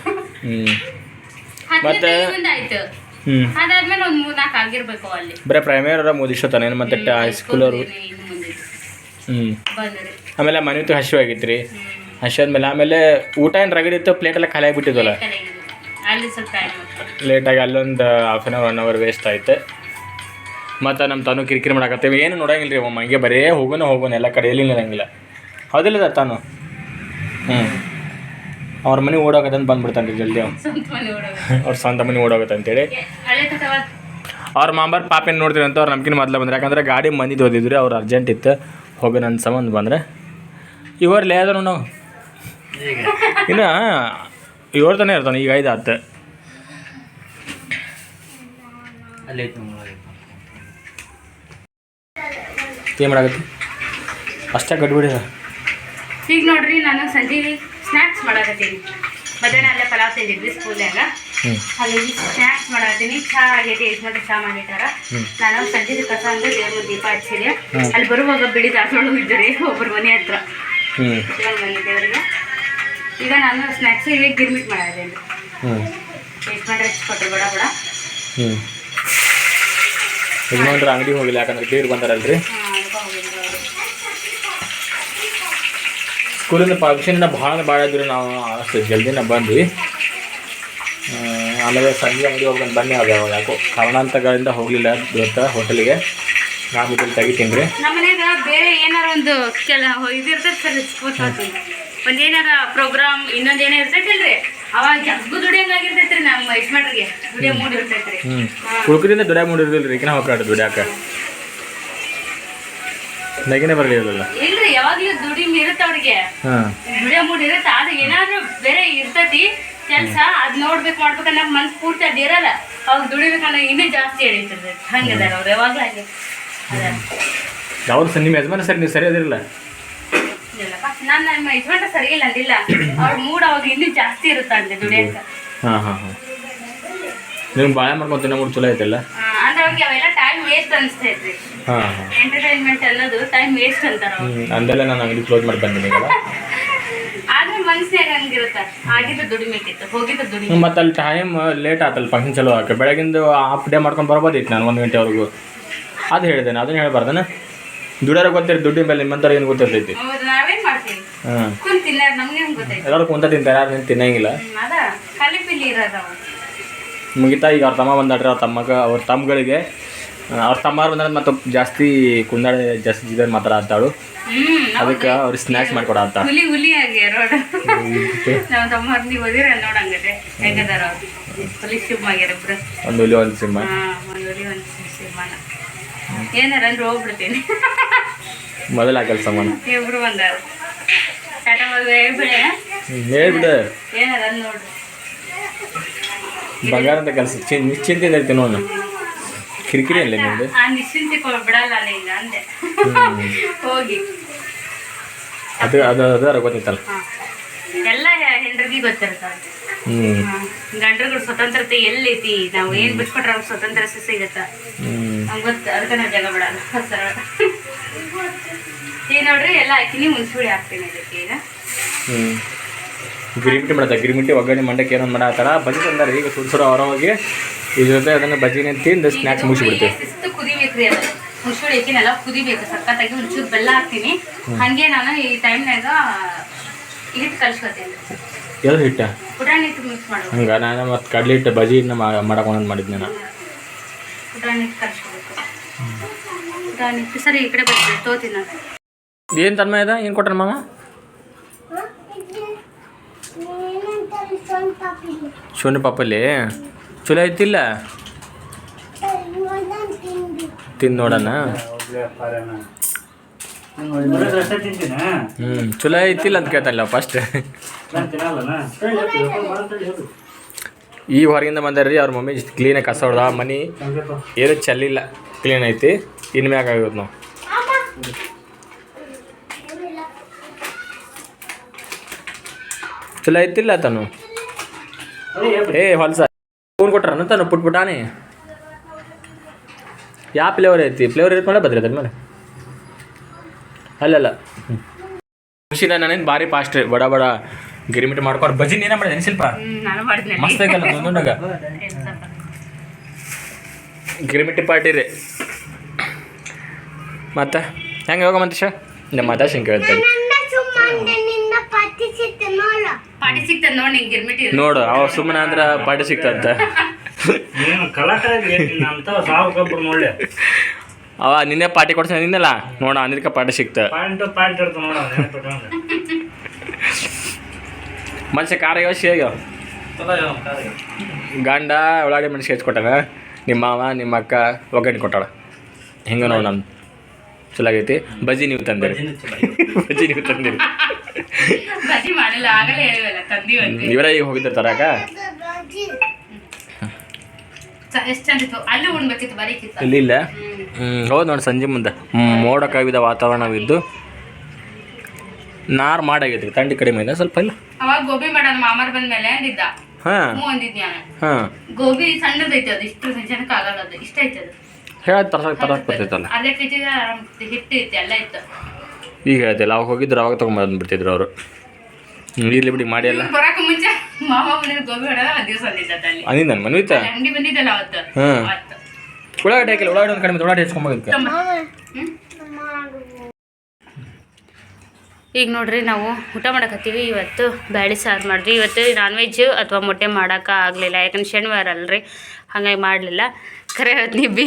ತಾರೀಕಿಂದ ಆಯ್ತು. ಅದಾದ್ಮೇಲೆ ಒಂದು ಮೂರು ನಾಲ್ಕು ಆಗಿರ್ಬೇಕು ಅಲ್ಲಿ. ಬರೀ ಪ್ರೈಮರಿ ಅವ್ರ ಮುಗಿಸೋತಾನೆ ಮತ್ತೆ ಹೈಸ್ಕೂಲ್ ಅವರು? ಹ್ಞೂ ಆಮೇಲೆ ಆಮೇಲೆ ಮನೆತು ಹಸಿವು ಆಗಿತ್ತು ಹಸಿವಾದ್ಮೇಲೆ ಆಮೇಲೆ ಊಟ ಏನು ರಗಡಿ ಇತ್ತು? ಪ್ಲೇಟ್ ಎಲ್ಲ ಖಾಲಿ ಆಗಿಬಿಟ್ಟಿದ್ವಲ್ಲ? ಲೇಟಾಗಿ ಅಲ್ಲೊಂದು half an hour one hour waste ಆಯ್ತು. ಮತ್ತು ನಮ್ಮ ತಾನು ಕಿರಿಕಿರಿ ಮಾಡಾಕತ್ತೇವೆ. ಏನು ನೋಡಂಗಿಲ್ಲ ರೀ ಅಮ್ಮ ಹಂಗೆ ಬರೇ ಹೋಗೋಣ ಹೋಗೋಣ ಎಲ್ಲ ಕಡೆಯಲ್ಲಿ ನಿಲ್ಲಂಗಿಲ್ಲ ಹೌದಿಲ್ಲ ತಾನು? ಹ್ಞೂ ಅವ್ರ ಮನೆ ಓಡೋಗತ್ತಂತ ಬಂದ್ಬಿಡ್ತಾನೆ ರೀ ಜಲ್ದಿ ಅವ್ನು. ಅವ್ರ ಸ್ವಂತ ಮನೆ ಓಡೋಗತ್ತೆ ಅಂತೇಳಿ. ಅವ್ರ ಮಾಂಬಾರ್ ಪಾಪೇನು ನೋಡ್ತೀರಿ ಅಂತ ಅವ್ರು ನಮ್ಗಿನ ಮೊದಲು ಬಂದ್ರೆ. ಯಾಕಂದ್ರೆ ಗಾಡಿ ಮಂದಿ ಓದಿದ್ರು ಅವ್ರು ಅರ್ಜೆಂಟ್ ಇತ್ತು. ಹೋಗಿ ನನ್ನ ಸಂಬಂಧ ಬಂದ್ರೆ. ಇವರು ಅದ ನಾವು ಇನ್ನು ಇವ್ರ ತಾನೇ ಇರ್ತಾನೆ ಈಗ ಐದು ಹತ್ತು ಏನು ಮಾಡಾಕತ್ತಿ? ಅಷ್ಟೇ ಕಟ್ಬಿಡಿ ಈಗ ನೋಡ್ರಿ ನಾನು ಸಂಜೆ ಸ್ನ್ಯಾಕ್ಸ್ ಮಾಡಾಕತ್ತೀನಿ. ಮಧ್ಯಾಹ್ನ ಅಲ್ಲೇ ಪಲಾವ್ ತಿಂದಿದ್ವಿ ಸ್ಕೂಲ್ನಾಗ ಹಾಗಾಗಿ ಅಲ್ಲಿ ಸ್ನ್ಯಾಕ್ಸ್ ಮಾಡತ್ತೀನಿ ಚಾ ಆಗೈತಿ ಯಜಮಾನ್ರು ಚಹಾ ಮಾಡಿಟ್ಟಾರ. ನಾನು ಸಂಜೆ ಕಸ ಅಂದ್ರೆ ದೇವ್ರ ಮುಂದೆ ದೀಪ ಹಚ್ಚಿದೆ. ಅಲ್ಲಿ ಬರುವಾಗ ಬಿಳಿ ದಾಸವಾಳ ಇದ್ದಾರೆ ಒಬ್ಬರು ಮನೆ ಹತ್ರ. ಮನೆ ದೇವರಿಗೆ. ಈಗ ನಾನು ಸ್ನ್ಯಾಕ್ಸ್ ಇಲ್ಲಿ ಗಿರ್ಮಿಟ್ ಮಾಡಿದ್ದೀನಿ ಟೇಸ್ಟ್ ಬಡ ಬೇಡ ಯಜಮಾನ್ರು ಅಂಗಡಿ ಹೋಗಿಲ್ಲ ಯಾಕಂದ್ರೆ ಬೇರೆ ಬಂದಾರಲ್ರಿ. ಸ್ಕೂಲಿಂದ ಫಂಕ್ಷನ್ನ ಭಾಳ ಭಾಳ ಇದ್ರು ನಾವು ಅಷ್ಟು ಜಲ್ದಿನ ಬಂದ್ವಿ. ಆಮೇಲೆ ಸಂಜೆ ಅಂಗಡಿ ಹೋಗಿ ಬನ್ನಿ ಅದ ಯಾಕೋ ಕಾರಣಾಂತಗಳಿಂದ ಹೋಗಲಿಲ್ಲ ಇವತ್ತು ಹೋಟೆಲಿಗೆ. ನಾನು ಇದ್ರಲ್ಲಿ ತೆಗಿತೀನಿ ರೀ ಬೇರೆ ಏನಾರ ಒಂದು ಕೆಲ ಇದಿರ್ತೈತೆ ಸರ್ ಸ್ಪೋರ್ಟ್ಸ್ ಏನಾರ ಪ್ರೋಗ್ರಾಮ್ ಇನ್ನೊಂದು ಏನೋ ಇರ್ತೈತಲ್ರಿ ಅವಾಗ ಜಗ್ಗು ದುಡಿಯಂಗಾಗಿರ್ತೈತ್ರಿ ನಮ್ಮ ಯಜಮಾನ್ರಿಗೆ ದುಡಿಯ ಮೂಡಿರ್ತೈತ್ರಿ ಹ್ಞೂ ಹುಡುಗರಿಂದ ದುಡಿಯ ಮಾಡಿರಲಿಲ್ಲ ರೀ ಈಗಿನ ಹೋಗ್ಕಾಡು ದುಡ್ಯಾಕ. ನಗಿನೇ ಬರಲಿಲ್ಲ ಇಲ್ರಿ ಯಾವಾಗ್ಲೂ ದುಡಿಮೆ ಇರುತ್ತೆ ಅವ್ರಿಗೆ. ಹಾಂ. ದುಡಿಯೋ ಮೂಡ್ ಇರುತ್ತೆ ಆದ್ರೆ ಏನಾದ್ರು ಬೇರೆ ಇರ್ತತಿ ಕೆಲಸ ಅದ್ ನೋಡ್ಬೇಕು ಮಾಡ್ಬೇಕನ್ನ ಮನ್ಸ್ ಪೂರ್ತಿ ಅದ್ ಇರಲ್ಲ. ಅವಾಗ ದುಡಿಬೇಕನ್ನೋ ಇನ್ನೂ ಜಾಸ್ತಿ ಎಳೀತಿರ್ತೈತಿ ಹಂಗದಾರ ಅವ್ರು ಯಾವಾಗ್ಲೂ ಹಾಗೆ. ಅದಾರ ಯಾವ್ದು ಸರ್ ನಿಮ್ಮ ಯಜಮಾನ ಸರ್ ನೀವು ಸರಿ ಅದಿರಲ್ಲ ಇಲ್ಲಪ್ಪ ನಾನು ನಮ್ಮ ಯಜಮಾನ್ರ ಸರಿ ಇಲ್ಲ ಅಂದಿಲ್ಲ. ಅವ್ರ ಮೂಡ್ ಅವಾಗ ಇನ್ನೂ ಜಾಸ್ತಿ ಇರುತ್ತಂತೆ ದುಡಿಯಕ್ಕೆ. ಹಾಂ ಹಾಂ ಹಾಂ. ನಿಮ್ಗೆ ಬಾಳೆ ಮಾಡ್ಕೊಂತೀನಿ ಮೂರು ಚಲೋ ಐತಲ್ಲ? ಅಂದ್ರೆ ಅವ್ರಿಗೆ ಅವೆಲ್ಲ ಟೈಮ್ ವೇಸ್ಟ್ ಅನಿಸ್ತೈತ್ರಿ ಹಾಂ ಹಾಂ. ಎಂಟರ್ಟೈನ್ಮೆಂಟ್ ಅನ್ನೋದು ಟೈಮ್ ವೇಸ್ಟ್ ಅಂತಾರ ಅವ್ರು ಹ್ಞೂ ಅಂದೆಲ್ಲ ನಾನು ಅಂಗಡಿ ಕ್ಲೋಸ್ ಮಾಡಿ ಬಂದಿದ್ದೀನಲ್ಲ ಆದ್ರೆ ಮನ್ಸಿನಾಗ ಹಂಗಿರುತ್ತ. ಆಗಿದ್ದು ದುಡಿಮೆಕಿತ್ತು ಹೋಗಿದ್ದು ದುಡಿಮೆ ಮತ್ತು ಅಲ್ಲಿ ಟೈಮ್ ಲೇಟ್ ಆತಲ್ಲ ಫಂಕ್ಷನ್ ಚಲೋ ಆಕೆ ಬೆಳಗಿಂದ ಹಾಫ್ ಡೇ ಮಾಡ್ಕೊಂಡು ಬರ್ಬೋದಿತ್ತು ನಾನು ಒಂದು ಗಂಟೆವರೆಗೂ. ಅದು ಹೇಳಿದೆ ಅದನ್ನ ಹೇಳ್ಬಾರ್ದನ? ದುಡಿಯೋರು ಗೊತ್ತಿರ ದುಡ್ಡಿನ ಮೇಲೆ ನಿಮ್ಮಂತರ ಏನು ಗೊತ್ತಿರ್ತೈತಿ? ಹೌದು ನಾವೇನ್ ಮಾಡ್ತೀವಿ? ಹಾಂ. ಕುಂತ್ ತಿನ್ನಾರ ನಮ್ಗೆ ಹೆಂಗ್ ಗೊತ್ತೈತಿ ಎಲ್ಲರೂ ಕುಂತ ತಿಂತಾರೆ ಯಾರು ನಿಂತು ತಿನ್ನಂಗಿಲ್ಲ. ಅದ. ಇರೋದು ಮುಗಿತಾ ಈಗ ಅವ್ರ ತಮ್ಮ ಬಂದಾಡ್ರಿ ಅವ್ರ ತಮ್ಮಗ ಅವ್ರ ತಮ್ಮಗಳಿಗೆ ಅವ್ರ ತಮ್ಮಾರು ಬಂದ್ರೆ ಮತ್ತೆ ಜಾಸ್ತಿ ಕುಂದಾಳೆ ಜಾಸ್ತಿ ಜಿಗರ್ ಮಾತಾಡತ್ತಾಳು ಹ್ಮ್ ಅದಕ್ಕೆ ಅವ್ರಿಗೆ ಸ್ನ್ಯಾಕ್ಸ್ ಮಾಡ್ಕೊಡತ್ತ ಹುಲಿ ಹುಲಿ ಆಗಿ ರೋಡ್. ನಾವ್ ತಮ್ಮ ನೀವು ಓದಿರ ನೋಡಂಗದೆ. ಹೆಂಗದಾರ ಅವ್ರು? ಹುಲಿ ಶಿವ್ ಆಗ್ಯಾರ ಇಬ್ರು ಒಂದು ಹುಲಿ ಒಂದು ಸಿಂಹ. ಹಾ ಒಂದ್ ಹುಲಿ ಒಂದ್ ಸಿಂಹನ. ಏನಾರ ಅಂದ್ರೆ ಹೋಗ್ಬಿಡ್ತೀನಿ. ಮೊದಲ ಕೆಲಸ ಮಾಡ ಇಬ್ರು ಬಂದಾರ ಟಾಟಾ ಹೇಳ್ಬಿಡು ಏನಾರ ನೋಡ್ರಿ ಬಂಗಾರ ಅಂತ ಕೆಲಸ ಇರ್ತೀನಿ ನೋಡು. ಕಿರಿಕಿರಿ ಅಲ್ಲೇ ನಿಮ್ದು? ಆ ನಿಶ್ಚಿಂತೆ ಬಿಡಲ್ಲ ಅಲ್ಲ ಈಗ ಅಂದೆ ಹೋಗಿ. ಅದು ಅದು ಅದು ಗೊತ್ತಿತ್ತಲ್ಲ. ಎಲ್ಲ ಹೆಂಡ್ರಿಗೆ ಗೊತ್ತಿರ್ತಾವ ಹ್ಞೂ ಗಂಡ್ರಗಳ ಸ್ವತಂತ್ರತೆ ಎಲ್ಲೈತಿ ನಾವು ಏನ್ ಬಿಟ್ಕೊಟ್ರೆ ಅವ್ರಿಗೆ ಸ್ವತಂತ್ರ ಸಿಗತ್ತ? ಗೊತ್ತ ಅದಕ್ಕೆ ನಾವು ಜಾಗ ಬಿಡಲ್ಲ. ಸರಳ. ಈಗ ನೋಡ್ರಿ ಎಲ್ಲ ಹಾಕಿನಿ ಮುನ್ಸುಳಿ ಹಾಕ್ತೀನಿ ಅದಕ್ಕೆ ಈಗ. ಗಿರಿಮಿಟಿ ಮಾಡತ್ತ ಗಿರಿಮಿಟಿ ಒಗ್ಗರಣೆ ಮಂಡಕ್ಕೆ ಏನೋ ಮಾಡತ್ತಾರ ಬಜ್ಜಿ ತಂದಾರ. ಈಗ ಸುಡು ಸುಡು ಅದನ್ನ ಇದ್ರ ಜೊತೆ ಅದನ್ನು ಬಜ್ಜಿನ ತಿಂದು ಸ್ನ್ಯಾಕ್ಸ್ ಮುಗಿಸ್ಬಿಡ್ತೀವಿ. ಕುದಿಬೇಕ್ರಿ ಅದು. ಮುನ್ಸುಳಿ ಹಾಕಿನೆಲ್ಲ ಕುದಿಬೇಕು. ಸಖತ್ತಾಗಿ ಒಂಚೂರು ಬೆಲ್ಲ ಹಾಕ್ತೀನಿ. ಹಂಗೆ ನಾನು ಈ ಟೈಮ್ನಾಗ ಹಿಟ್ಟು ಕಲ್ಸ್ಕೊತೀನಿ. ಎಲ್ಲಿ ಹಿಟ್ಟ? ಪುಟಾಣಿ ಹಿಟ್ಟು ಮಿಕ್ಸ್ ಮಾಡ್ಬೇಕು ಹಂಗೆ ನಾನು ಮತ್ತು ಕಡಲೆ ಹಿಟ್ಟು ಬಜ್ಜಿ ಮಾಡಕೊಂಡು ಮಾಡಿದ್ದೆ ನಾನು. ಪುಟಾಣಿ ಹಿಟ್ಟು ಕಲ್ಸ್ಕೊಬೇಕು. ಪುಟಾಣಿ ಹಿಟ್ಟು. ಸರಿ ಈ ಕಡೆ ಬರ್ತೀವಿ ತೋತೀನಿ ನಾನು. ಏನು ತನ್ಮ ಇದೆ ಏನು ಕೊಟ್ರ ಮಾಮ ಏನಂತಾರೆ ಸ್ವಂತ ಪಿಲ್ಲಿ ಶೂನ್ಯ ಪಾಪಲ್ಲಿ? ಚಲೋ ಐತಿಲ್ಲ? ತಿಂದು ನೋಡೋಣ. ಹ್ಞೂ ಚಲೋ ಐತಿಲ್ಲ ಅಂತ ಕೇಳ್ತಲ್ಲ ಫಸ್ಟ್ ಈ ಹೊರಗಿಂದ ಬಂದಾರ್ರಿ, ಅವ್ರ ಮಮ್ಮಿ ಕ್ಲೀನಾಗಿ ಕಸ ಹೊಡ್ದ. ಮನೆ ಏನೂ ಚೆಲ್ಲಿಲ್ಲ. ಕ್ಲೀನ್ ಐತಿ. ಇನ್ಮ್ಯಾಗ ಆಗೋದು ನಾವು ಚಲೋ ಐತಿಲ್ಲ ತಾನು? ಏ ಹೊಲ್ಸ. ಫೋನ್ ಕೊಟ್ರನ ತಾನು ಪುಟ್ ಪುಟಾನಿ ಯಾವ ಫ್ಲೇವರ್ ಐತಿ? ಫ್ಲೇವರ್ ಐತಿ ಮೇಲೆ ಬದ್ರಿ ಅದ್ರ ಮೇಲೆ ಅಲ್ಲಲ್ಲ. ಖುಷಿ ನಾನೇನು ಭಾರಿ ಫಾಸ್ಟ್ ಬಡ ಬಡ ಗಿರಿಮಿಟ್ ಮಾಡ್ಕೊಂಡು ಬಜಿ ನೀನ ಮಾಡಿದೆ ಶಿಲ್ಪ ಮಸ್ತ್ ಐತಲ್ಲ ಒಂದೊಂದಾಗ ಗಿರಿಮಿಟ್ಟಿ ಪಾರ್ಟಿ ರೀ. ಮತ್ತೆ? ಹೆಂಗೆ ಹೋಗ ಮಂತೇಶ? ನಮ್ಮ ಮಾತಾಶ್ ಹಿಂಗೆ ಕೇಳ್ತಾರೆ ಪಾಟಿ ಸಿಗ್ತದೆ ನೋಡಿ ನಿಂಗೆ ಗಿರ್ಮಿಟಿ ನೋಡು ಅವ ಸುಮ್ಮನೆ ಅಂದ್ರೆ ಪಾರ್ಟಿ ಸಿಗ್ತಂತ ಏನು ಕಲಾಕಾರ ಅಂತ ಸಾವು ಕಬ್ಬರು ನೋಡ್ಲಿ ಅವ ನಿನ್ನೆ ಪಾರ್ಟಿ ಕೊಡ್ಸ ನಿನ್ನೆಲ್ಲ ನೋಡ ಅನಿಲ್ಕ ಪಾರ್ಟಿ ಸಿಕ್ತ. ಪಾಯಿಂಟ್ ಪಾಯಿಂಟ್ ಇರ್ತಾವ ನೋಡ ಮನುಷ್ಯ ಖಾರ ಯೋಶಿ ಆಗ್ಯಾವ ಗಂಡ ಒಳಗಡೆ ಮನುಷ್ಯ ಹೆಚ್ಚಿಕೊಟ್ಟಾನ ನಿಮ್ಮ ಮಾವ ನಿಮ್ಮ ಅಕ್ಕ ಒಗ್ಗರಣೆ ಕೊಟ್ಟಾಳ. ಹಿಂಗೆ ನೋಡ ನಾನು ಚಲೋ ಆಗೈತಿ. ಬಜ್ಜಿ ನೀವು ತಂದಿರಿ. ಬಜ್ಜಿ ನೀವು ತಂದಿರಿ. ಬಜ್ಜಿ ಮಾಡಿಲ್ಲ ಆಗಲೇ ಹೇಳಿವಲ್ಲ ತಂದಿವಂತೆ ಇವರೇ ಈಗ ಹೋಗಿದ್ದಾರೆ ತರಾಕ? ಎಷ್ಟು ಚಂದ ಇತ್ತು? ಅಲ್ಲಿ ಉಣ್ಬೇಕಿತ್ತು ಬರೀಕಿತ್ತು ಇಲ್ಲಿ ಇಲ್ಲ? ಹೌದು ನೋಡಿ ಸಂಜೆ ಮುಂದೆ. ಮೋಡ ಕವಿದ ವಾತಾವರಣವಿದ್ದು ನಾರ್ ಮಾಡಾಗೈತಿ ತಂಡಿ ಕಡಿಮೆ ಇದೆ ಸ್ವಲ್ಪ ಇಲ್ಲ? ಅವಾಗ ಗೋಬಿ ಮಾಡೋಣ ಮಾಮರ್ ಬಂದ್ಮೇಲೆ ಅಂದಿದ್ದ. ಹ್ಞೂ ನಾನು. ಗೋಬಿ ಸಣ್ಣದೈತೆ ಅದು ಇಷ್ಟು ಆಗಲ್ಲ ಅದು ಇಷ್ಟ ಐತೆ ಅದು. ಹೇಳಿ ತರಕ್ಕೆ ತರಕ್ಕೆ ಬರ್ತೈತಲ್ಲ. ಅದೇ ಕೆಜಿ ಹಿಟ್ಟು ಐತೆ ಎಲ್ಲ ಇತ್ತು. ಈಗ ಹೇಳ್ತಿಲ್ಲ ಅವಾಗ ಹೋಗಿದ್ರು ಅವಾಗ ತೊಗೊಂಬಂದ್ಬಿಡ್ತಿದ್ರು ಅವರು. ಇರ್ಲಿ ಬಿಡಿ ಮಾಡಿ ಅಲ್ಲ ಬರಕ ಮುಂಚೆ ಮಾಮ ಬಂದಿದ್ದು ಗೋಬಿ ಹೊಡೆದ ದಿವಸ ಅಲ್ಲಿ ಅಂದಿದ್ದು ನಾನು ಮನ್ವಿತ? ಅಲ್ಲಿ ಅಂಗಡಿ ಬಂದಿದ್ದಲ್ಲ ಅವತ್ತು. ಅವತ್ತು. ಉಳ್ಳಾಗಡ್ಡೆ ಹಾಕಿಲ್ಲ ಉಳ್ಳಾಗಡ್ಡೆ ಒಂದು ಕಡಿಮೆ ಉಳ್ಳಾಗಡ್ಡೆ ಹೆಚ್ಕೊಂಬೋದಕ್ಕೆ ಈಗ ನೋಡ್ರಿ ನಾವು ಊಟ ಮಾಡಕತ್ತೀವಿ ಇವತ್ತು ಬ್ಯಾಳಿ ಸಾರು ಮಾಡಿದ್ವಿ. ಇವತ್ತು ನಾನ್ ವೆಜ್ ಅಥವಾ ಮೊಟ್ಟೆ ಮಾಡೋಕೆ ಆಗಲಿಲ್ಲ. ಯಾಕಂದ್ರೆ ಶನಿವಾರ ಅಲ್ರಿ. ಹಂಗಾಗಿ ಮಾಡಲಿಲ್ಲ. ಖರೆ ಹೇಳ್ತೀನಿ. ಬೀ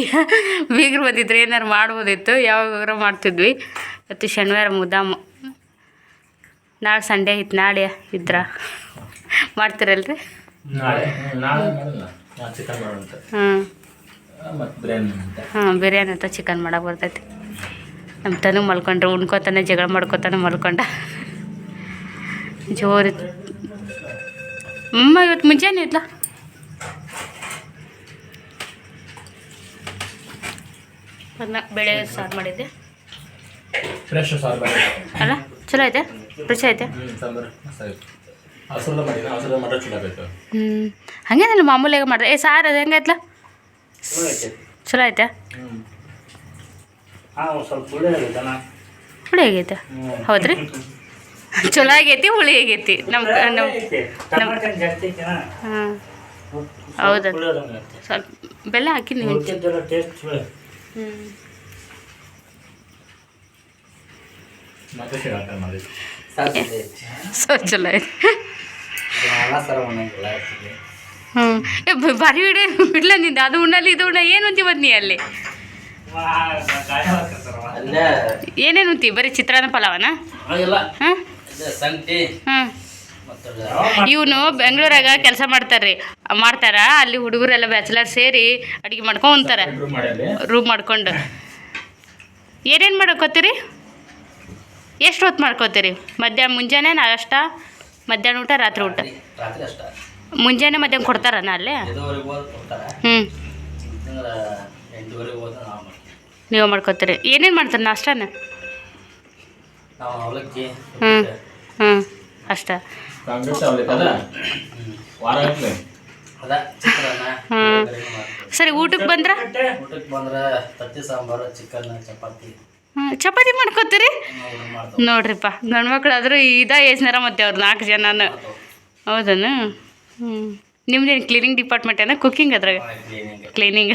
ಬೀಗರು ಬಂದಿದ್ರೆ ಏನಾರು ಮಾಡ್ಬೋದಿತ್ತು ಯಾವಾಗಾರ ಮಾಡ್ತಿದ್ವಿ. ಇವತ್ತು ಶನಿವಾರ ಮುದ್ದಾಮ. ನಾಳೆ ಸಂಡೇ ಇತ್ತು ನಾಳೆ ಇದ್ರ. ಮಾಡ್ತೀರಲ್ರಿ? ಅಂತ. ಹಾಂ ಬಿರಿಯಾನಿ ಅಂತ ಚಿಕನ್ ಮಾಡಕ್ಕೆ ಬರ್ತೈತಿ. ನಮ್ಮ ತನು ಮಲ್ಕೊಂಡ್ರೆ ಉಣ್ಕೋತಾನೆ ಜಗಳ ಮಾಡ್ಕೋತಾನೆ ಮಲ್ಕೊಂಡ. ಜೋರಿ ಅಮ್ಮ ಇವತ್ತು ಮುಂಜಾನೆ ಇದ್ಲ? ಅದನ್ನ ಬೆಳೆ ಸಾರು ಮಾಡಿದ್ದೆ. ಫ್ರೆಶ್ ಸಾರು ಅಲ್ಲ ಚಲೋ ಐತೆ? ರುಚಿ ಐತೆ? ಹ್ಞೂ ಹಂಗೇನಿಲ್ಲ ಮಾಮೂಲಿಯಾಗ ಮಾಡಿದೆ ಏ ಸಾರು ಅದು ಹೆಂಗೈತ್ಲ ಚಲೋ ಐತೆ ಹುಳಿ ಆಗೈತೆ ಹೌದ್ರಿ? ಚಲೋ ಆಗೈತಿ ಹುಳಿ ಆಗೈತಿ. ನಮ್ಮ ನಮ್ಮ ಹಾಂ. ಹೌದಾ. ಸ್ವಲ್ಪ ಬೆಲ್ಲ ಹಾಕಿ ನೀವು ಟೇಸ್ಟ್ ಹ್ಞೂ ಮತ್ತೆ ಶಿರಾಟ ಮಾಡಿ ಸೊ ಚಲೋ ಐತೆ ಹ್ಞೂ ಏ ಬ- ಭಾರಿ ಬಿಡ್ಲ ನಿಂದ? ಅದು ಉಣ್ಣಲ್ಲಿ ಇದು ಉಣ್ಣ ಏನು ಉಂತಿ ಬಂದು ನೀ ಅಲ್ಲಿ? ಏನೇನು ಉಂತಿ? ಬರೀ ಚಿತ್ರಾನ್ನ ಪಲಾವನ? ಹಾಂ ಹಾಂ ಇವನು ಬೆಂಗಳೂರಾಗ ಕೆಲಸ ಮಾಡ್ತಾರ್ರಿ. ಮಾಡ್ತಾರ? ಅಲ್ಲಿ ಹುಡುಗರೆಲ್ಲ ಬ್ಯಾಚುಲರ್ ಸೇರಿ ಅಡುಗೆ ಮಾಡ್ಕೊಂಡು ರೂಮ್ ಮಾಡ್ಕೊಂಡು. ಏನೇನು ಮಾಡ್ಕೋತೀರಿ? ಎಷ್ಟು ಹೊತ್ತು ಮಾಡ್ಕೋತೀರಿ? ಮಧ್ಯಾಹ್ನ ಮುಂಜಾನೆ ನಾಷ್ಟ ಮಧ್ಯಾಹ್ನ ಊಟ ರಾತ್ರಿ ಊಟ? ಮುಂಜಾನೆ ಮಧ್ಯಾಹ್ನ ಕೊಡ್ತಾರನ ಅಲ್ಲೇ? ಕೊಡ್ತಾರ. ಹ್ಞೂ ತಿಂಗಳ ಎಂಟುವರೆಗೆ ಹೋದ ನಾವು ಮಾಡ್ಕೋತೀರಿ. ಏನೇನು ಮಾಡ್ತಾರೆ ನಾಷ್ಟನ? ಹ್ಞೂ ಹ್ಞೂ ಅಷ್ಟ. ಕಾಂಗ್ರೆಸ್ ಅವಲಕ್ಕಿ ಅದ ವಾರ ಗಟ್ಲೆ ಅದ ಚಿತ್ರಾನ್ನ ಹ್ಞೂ ಒಗ್ಗರಣೆ ಮಾಡ್ತೀವಿ. ಸರಿ ಊಟಕ್ಕೆ ಬಂದ್ರೆ? ಊಟಕ್ಕೆ ಬಂದ್ರೆ ತತ್ತಿ ಸಾಂಬಾರು ಚಿಕನ್ ಚಪಾತಿ. ಮಾಡ್ಕೋತೀರಿ? ನೋಡ್ರಿಪ್ಪ ಊಟ ಮಕ್ಳು ಆದರೂ ಇದ ಏಜ್ನಾರ ಮತ್ತೆ ಅವ್ರು ನಾಲ್ಕು ಜನನ. ಹೌದನು? ಹ್ಞೂ ನಿಮ್ದೇನು ಕ್ಲೀನಿಂಗ್ ಡಿಪಾರ್ಟ್ಮೆಂಟ್ ಏನ? ಕುಕ್ಕಿಂಗ್ ಅದ್ರಾಗ? ಕ್ಲೀನಿಂಗ್ ಕ್ಲೀನಿಂಗ್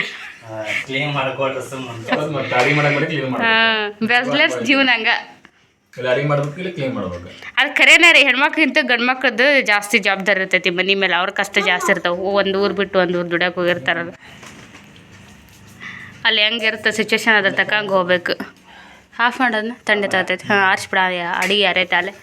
ಕ್ಲೀನ್ ಮಾಡ್ಕೊಟ್ರೆ ಸುಮ್ಮನೆ ಮತ್ತೆ ಅಡಿಗೆ ಮಾಡಕ್ ಮಾಡಿ ಕ್ಲೀನ್ ಮಾಡ್ಬೇಕು. ಹಾಂ ಬ್ಯಾಚುಲರ್ಸ್ ಜೀವನ ಹಂಗ ಇಲ್ಲ ಅಡಿಗೆ ಮಾಡ್ಬೇಕು ಇಲ್ಲ ಕ್ಲೀನ್ ಮಾಡ್ಬೇಕು? ಅದು ಖರೇನ ರೀ ಹೆಣ್ಮಕ್ಳಿಂತ ಗಂಡು ಮಕ್ಳದ್ದು ಜಾಸ್ತಿ ಜವಾಬ್ದಾರಿ ಇರ್ತೈತಿ ಮನೆ ಮೇಲೆ. ಅವ್ರ ಕಷ್ಟ ಜಾಸ್ತಿ ಇರ್ತಾವೆ. ಒಂದು ಊರು ಬಿಟ್ಟು ಒಂದು ಊರು ದುಡ್ಯಕ್ಕೆ ಹೋಗಿರ್ತಾರಲ್ಲ ಅಲ್ಲಿ ಹೆಂಗಿರುತ್ತೆ ಸಿಚುವೇಶನ್ ಅದ್ರ ತಕ್ಕ ಹಂಗ ಹೋಗ್ಬೇಕು. ಹಾಫ್ ಮಾಡೋದನ್ನ ತಂಡೆ ತಗೋತೈತಿ ಹಾಂ ಆರಿಸ್ಬಿಡ ಅಡಿಗೆ ಯಾರೈತೆ ಅಲ್ಲೇ?